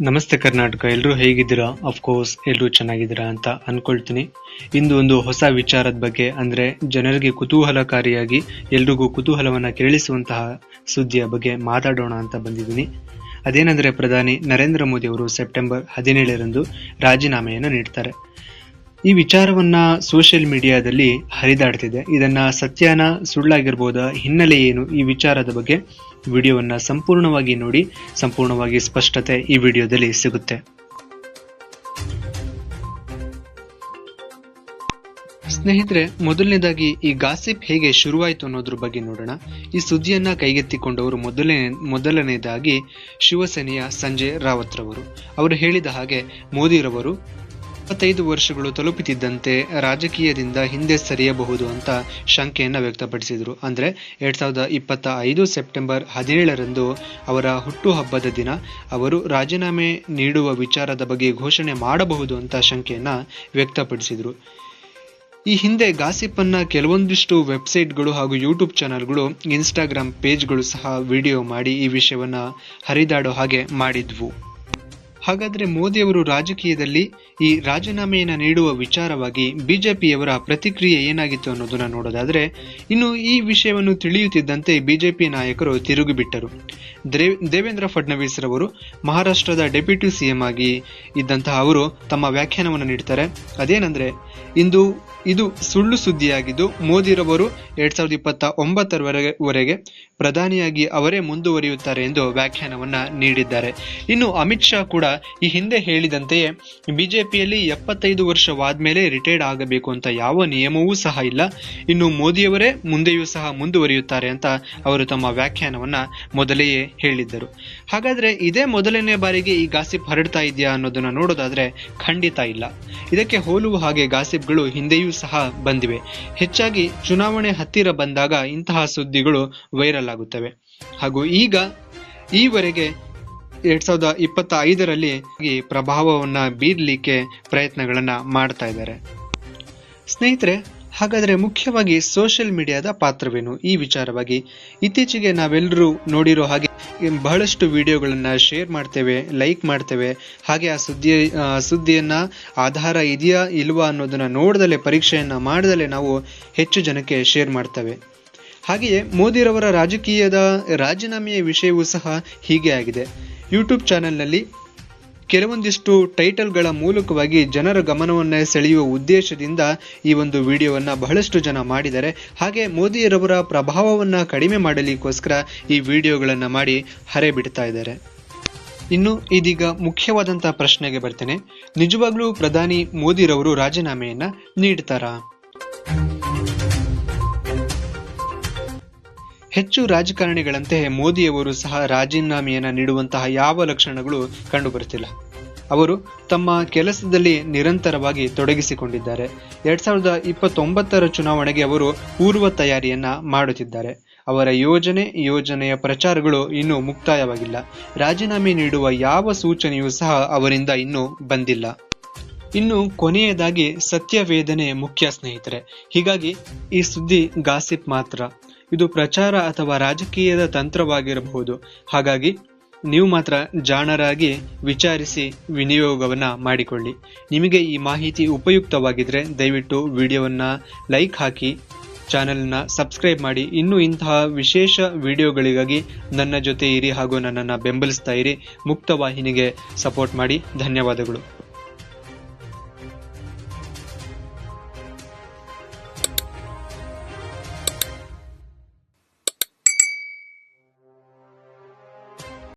ನಮಸ್ತೆ ಕರ್ನಾಟಕ ಎಲ್ಲರೂ ಹೇಗಿದ್ದೀರಾ? ಅಫ್ಕೋರ್ಸ್ ಎಲ್ಲರೂ ಚೆನ್ನಾಗಿದ್ದೀರಾ ಅಂತ ಅನ್ಕೊಳ್ತೀನಿ. ಇಂದು ಒಂದು ಹೊಸ ವಿಚಾರದ ಬಗ್ಗೆ ಅಂದ್ರೆ ಜನರಿಗೆ ಕುತೂಹಲಕಾರಿಯಾಗಿ ಎಲ್ರಿಗೂ ಕುತೂಹಲವನ್ನ ಕೇಳಿಸುವಂತಹ ಸುದ್ದಿಯ ಬಗ್ಗೆ ಮಾತಾಡೋಣ ಅಂತ ಬಂದಿದ್ದೀನಿ. ಅದೇನೆಂದರೆ ಪ್ರಧಾನಿ ನರೇಂದ್ರ ಮೋದಿ ಅವರು ಸೆಪ್ಟೆಂಬರ್ ಹದಿನೇಳರಂದು ರಾಜೀನಾಮೆಯನ್ನು ನೀಡ್ತಾರೆ. ಈ ವಿಚಾರವನ್ನ ಸೋಷಿಯಲ್ ಮೀಡಿಯಾದಲ್ಲಿ ಹರಿದಾಡ್ತಿದೆ. ಇದನ್ನ ಸತ್ಯಾನ ಸುಳ್ಳಾಗಿರ್ಬೋದ ಹಿನ್ನೆಲೆ ಏನು ಈ ವಿಚಾರದ ಬಗ್ಗೆ ವಿಡಿಯೋವನ್ನ ಸಂಪೂರ್ಣವಾಗಿ ನೋಡಿ, ಸಂಪೂರ್ಣವಾಗಿ ಸ್ಪಷ್ಟತೆ ಈ ವಿಡಿಯೋದಲ್ಲಿ ಸಿಗುತ್ತೆ. ಸ್ನೇಹಿತರೆ, ಮೊದಲನೇದಾಗಿ ಈ ಗಾಸಿಪ್ ಹೇಗೆ ಶುರುವಾಯಿತು ಅನ್ನೋದ್ರ ಬಗ್ಗೆ ನೋಡೋಣ. ಈ ಸುದ್ದಿಯನ್ನ ಕೈಗೆತ್ತಿಕೊಂಡವರು ಮೊದಲನೇ ಮೊದಲನೇದಾಗಿ ಶಿವಸೇನೆಯ ಸಂಜಯ್ ರಾವತ್ ರವರು. ಅವರು ಹೇಳಿದ ಹಾಗೆ ಮೋದಿರವರು ಇಪ್ಪತ್ತೈದು ವರ್ಷಗಳು ತಲುಪುತ್ತಿದ್ದಂತೆ ರಾಜಕೀಯದಿಂದ ಹಿಂದೆ ಸರಿಯಬಹುದು ಅಂತ ಶಂಕೆಯನ್ನು ವ್ಯಕ್ತಪಡಿಸಿದರು. ಅಂದರೆ ಎರಡ್ ಸಾವಿರದ ಇಪ್ಪತ್ತ ಐದು ಸೆಪ್ಟೆಂಬರ್ ಹದಿನೇಳರಂದು ಅವರ ಹುಟ್ಟುಹಬ್ಬದ ದಿನ ಅವರು ರಾಜೀನಾಮೆ ನೀಡುವ ವಿಚಾರದ ಬಗ್ಗೆ ಘೋಷಣೆ ಮಾಡಬಹುದು ಅಂತ ಶಂಕೆಯನ್ನು ವ್ಯಕ್ತಪಡಿಸಿದರು. ಈ ಹಿಂದೆ ಗಾಸಿಪ್ಪನ್ನು ಕೆಲವೊಂದಿಷ್ಟು ವೆಬ್ಸೈಟ್ಗಳು ಹಾಗೂ ಯೂಟ್ಯೂಬ್ ಚಾನಲ್ಗಳು, ಇನ್ಸ್ಟಾಗ್ರಾಮ್ ಪೇಜ್ಗಳು ಸಹ ವಿಡಿಯೋ ಮಾಡಿ ಈ ವಿಷಯವನ್ನು ಹರಿದಾಡೋ ಹಾಗೆ ಮಾಡಿದ್ವು. ಹಾಗಾದ್ರೆ ಮೋದಿಯವರು ರಾಜಕೀಯದಲ್ಲಿ ಈ ರಾಜೀನಾಮೆಯನ್ನು ನೀಡುವ ವಿಚಾರವಾಗಿ ಬಿಜೆಪಿಯವರ ಪ್ರತಿಕ್ರಿಯೆ ಏನಾಗಿತ್ತು ಅನ್ನೋದನ್ನು ನೋಡೋದಾದರೆ, ಇನ್ನು ಈ ವಿಷಯವನ್ನು ತಿಳಿಯುತ್ತಿದ್ದಂತೆ ಬಿಜೆಪಿ ನಾಯಕರು ತಿರುಗಿಬಿಟ್ಟರು ದೇವ್ ದೇವೇಂದ್ರ ಫಡ್ನವೀಸ್ ರವರು ಮಹಾರಾಷ್ಟ್ರದ ಡೆಪ್ಯೂಟಿ ಸಿಎಂ ಆಗಿ ಇದ್ದಂತಹ ಅವರು ತಮ್ಮ ವ್ಯಾಖ್ಯಾನವನ್ನು ನೀಡ್ತಾರೆ. ಅದೇನೆಂದರೆ, ಇಂದು ಇದು ಸುಳ್ಳು ಸುದ್ದಿಯಾಗಿದ್ದು ಮೋದಿರವರು ಎರಡ್ ಸಾವಿರದ ಇಪ್ಪತ್ತ ಒಂಬತ್ತರವರೆಗೆ ವರೆಗೆ ಪ್ರಧಾನಿಯಾಗಿ ಅವರೇ ಮುಂದುವರಿಯುತ್ತಾರೆ ಎಂದು ವ್ಯಾಖ್ಯಾನವನ್ನ ನೀಡಿದ್ದಾರೆ. ಇನ್ನು ಅಮಿತ್ ಶಾ ಕೂಡ ಈ ಹಿಂದೆ ಹೇಳಿದಂತೆಯೇ, ಬಿಜೆಪಿಯಲ್ಲಿ ಎಪ್ಪತ್ತೈದು ವರ್ಷವಾದ್ಮೇಲೆ ರಿಟೈರ್ಡ್ ಆಗಬೇಕು ಅಂತ ಯಾವ ನಿಯಮವೂ ಸಹ ಇಲ್ಲ. ಇನ್ನು ಮೋದಿಯವರೇ ಮುಂದೆಯೂ ಸಹ ಮುಂದುವರಿಯುತ್ತಾರೆ ಅಂತ ಅವರು ತಮ್ಮ ವ್ಯಾಖ್ಯಾನವನ್ನ ಮೊದಲೆಯೇ ಹೇಳಿದ್ದರು. ಹಾಗಾದ್ರೆ ಇದೇ ಮೊದಲನೇ ಬಾರಿಗೆ ಈ ಗಾಸಿಪ್ ಹರಡ್ತಾ ಇದೆಯಾ ಅನ್ನೋದನ್ನ ನೋಡೋದಾದ್ರೆ ಖಂಡಿತ ಇಲ್ಲ. ಇದಕ್ಕೆ ಹೋಲುವ ಹಾಗೆ ಗಾಸಿಪ್ಗಳು ಹಿಂದೆಯೂ ಸಹ ಬಂದಿವೆ. ಹೆಚ್ಚಾಗಿ ಚುನಾವಣೆ ಹತ್ತಿರ ಬಂದಾಗ ಇಂತಹ ಸುದ್ದಿಗಳು ವೈರಲ್ ಆಗುತ್ತವೆ. ಹಾಗೂ ಈಗ ಈವರೆಗೆ ಎರಡ್ ಸಾವಿರದ ಇಪ್ಪತ್ತ ಐದರಲ್ಲಿ ಪ್ರಭಾವವನ್ನ ಬೀರ್ಲಿಕ್ಕೆ ಪ್ರಯತ್ನಗಳನ್ನ ಮಾಡ್ತಾ ಇದ್ದಾರೆ. ಸ್ನೇಹಿತರೆ, ಹಾಗಾದ್ರೆ ಮುಖ್ಯವಾಗಿ ಸೋಷಿಯಲ್ ಮೀಡಿಯಾದ ಪಾತ್ರವೇನು? ಈ ವಿಚಾರವಾಗಿ ಇತ್ತೀಚೆಗೆ ನಾವೆಲ್ಲರೂ ನೋಡಿರೋ ಹಾಗೆ ಬಹಳಷ್ಟು ವಿಡಿಯೋಗಳನ್ನ ಶೇರ್ ಮಾಡ್ತೇವೆ, ಲೈಕ್ ಮಾಡ್ತೇವೆ. ಹಾಗೆ ಆ ಸುದ್ದಿ ಸುದ್ದಿಯನ್ನ ಆಧಾರ ಇದೆಯಾ ಇಲ್ವಾ ಅನ್ನೋದನ್ನ ನೋಡದಲೆ, ಪರೀಕ್ಷೆಯನ್ನ ಮಾಡದಲೆ ನಾವು ಹೆಚ್ಚು ಜನಕ್ಕೆ ಶೇರ್ ಮಾಡ್ತೇವೆ. ಹಾಗೆಯೇ ಮೋದಿರವರ ರಾಜಕೀಯದ ರಾಜೀನಾಮೆಯ ವಿಷಯವೂ ಸಹ ಹೀಗೆ ಆಗಿದೆ. ಯೂಟ್ಯೂಬ್ ಚಾನೆಲ್ನಲ್ಲಿ ಕೆಲವೊಂದಿಷ್ಟು ಟೈಟಲ್ಗಳ ಮೂಲಕವಾಗಿ ಜನರ ಗಮನವನ್ನು ಸೆಳೆಯುವ ಉದ್ದೇಶದಿಂದ ಈ ಒಂದು ವಿಡಿಯೋವನ್ನು ಬಹಳಷ್ಟು ಜನ ಮಾಡಿದ್ದಾರೆ. ಹಾಗೆ ಮೋದಿಯರವರ ಪ್ರಭಾವವನ್ನು ಕಡಿಮೆ ಮಾಡಲಿಕ್ಕೋಸ್ಕರ ಈ ವಿಡಿಯೋಗಳನ್ನು ಮಾಡಿ ಹರೆ ಬಿಡ್ತಾ ಇದ್ದಾರೆ. ಇನ್ನು ಇದೀಗ ಮುಖ್ಯವಾದಂಥ ಪ್ರಶ್ನೆಗೆ ಬರ್ತೇನೆ. ನಿಜವಾಗ್ಲೂ ಪ್ರಧಾನಿ ಮೋದಿರವರು ರಾಜೀನಾಮೆಯನ್ನು ನೀಡ್ತಾರಾ? ಹೆಚ್ಚು ರಾಜಕಾರಣಿಗಳಂತೆ ಮೋದಿಯವರು ಸಹ ರಾಜೀನಾಮೆಯನ್ನು ನೀಡುವಂತಹ ಯಾವ ಲಕ್ಷಣಗಳು ಕಂಡುಬರುತ್ತಿಲ್ಲ. ಅವರು ತಮ್ಮ ಕೆಲಸದಲ್ಲಿ ನಿರಂತರವಾಗಿ ತೊಡಗಿಸಿಕೊಂಡಿದ್ದಾರೆ. ಎರಡ್ ಸಾವಿರದ ಇಪ್ಪತ್ತೊಂಬತ್ತರ ಚುನಾವಣೆಗೆ ಅವರು ಪೂರ್ವ ತಯಾರಿಯನ್ನ ಮಾಡುತ್ತಿದ್ದಾರೆ. ಅವರ ಯೋಜನೆ, ಯೋಜನೆಯ ಪ್ರಚಾರಗಳು ಇನ್ನೂ ಮುಕ್ತಾಯವಾಗಿಲ್ಲ. ರಾಜೀನಾಮೆ ನೀಡುವ ಯಾವ ಸೂಚನೆಯೂ ಸಹ ಅವರಿಂದ ಇನ್ನೂ ಬಂದಿಲ್ಲ. ಇನ್ನು ಕೊನೆಯದಾಗಿ ಸತ್ಯವೇದನೆ ಮುಖ್ಯ ಸ್ನೇಹಿತರೆ. ಹೀಗಾಗಿ ಈ ಸುದ್ದಿ ಗಾಸಿಪ್ ಮಾತ್ರ. ಇದು ಪ್ರಚಾರ ಅಥವಾ ರಾಜಕೀಯದ ತಂತ್ರವಾಗಿರಬಹುದು. ಹಾಗಾಗಿ, ನೀವು ಮಾತ್ರ ಜಾಣರಾಗಿ ವಿಚಾರಿಸಿ ವಿನಿಯೋಗವನ್ನು ಮಾಡಿಕೊಳ್ಳಿ. ನಿಮಗೆ ಈ ಮಾಹಿತಿ ಉಪಯುಕ್ತವಾಗಿದ್ದರೆ ದಯವಿಟ್ಟು ವಿಡಿಯೋವನ್ನು ಲೈಕ್ ಹಾಕಿ, ಚಾನೆಲ್ನ ಸಬ್ಸ್ಕ್ರೈಬ್ ಮಾಡಿ. ಇನ್ನೂ ಇಂತಹ ವಿಶೇಷ ವಿಡಿಯೋಗಳಿಗಾಗಿ ನನ್ನ ಜೊತೆ ಇರಿ ಹಾಗೂ ನನ್ನನ್ನು ಬೆಂಬಲಿಸ್ತಾ ಇರಿ. ಮುಕ್ತ ವಾಹಿನಿಗೆ ಸಪೋರ್ಟ್ ಮಾಡಿ. ಧನ್ಯವಾದಗಳು.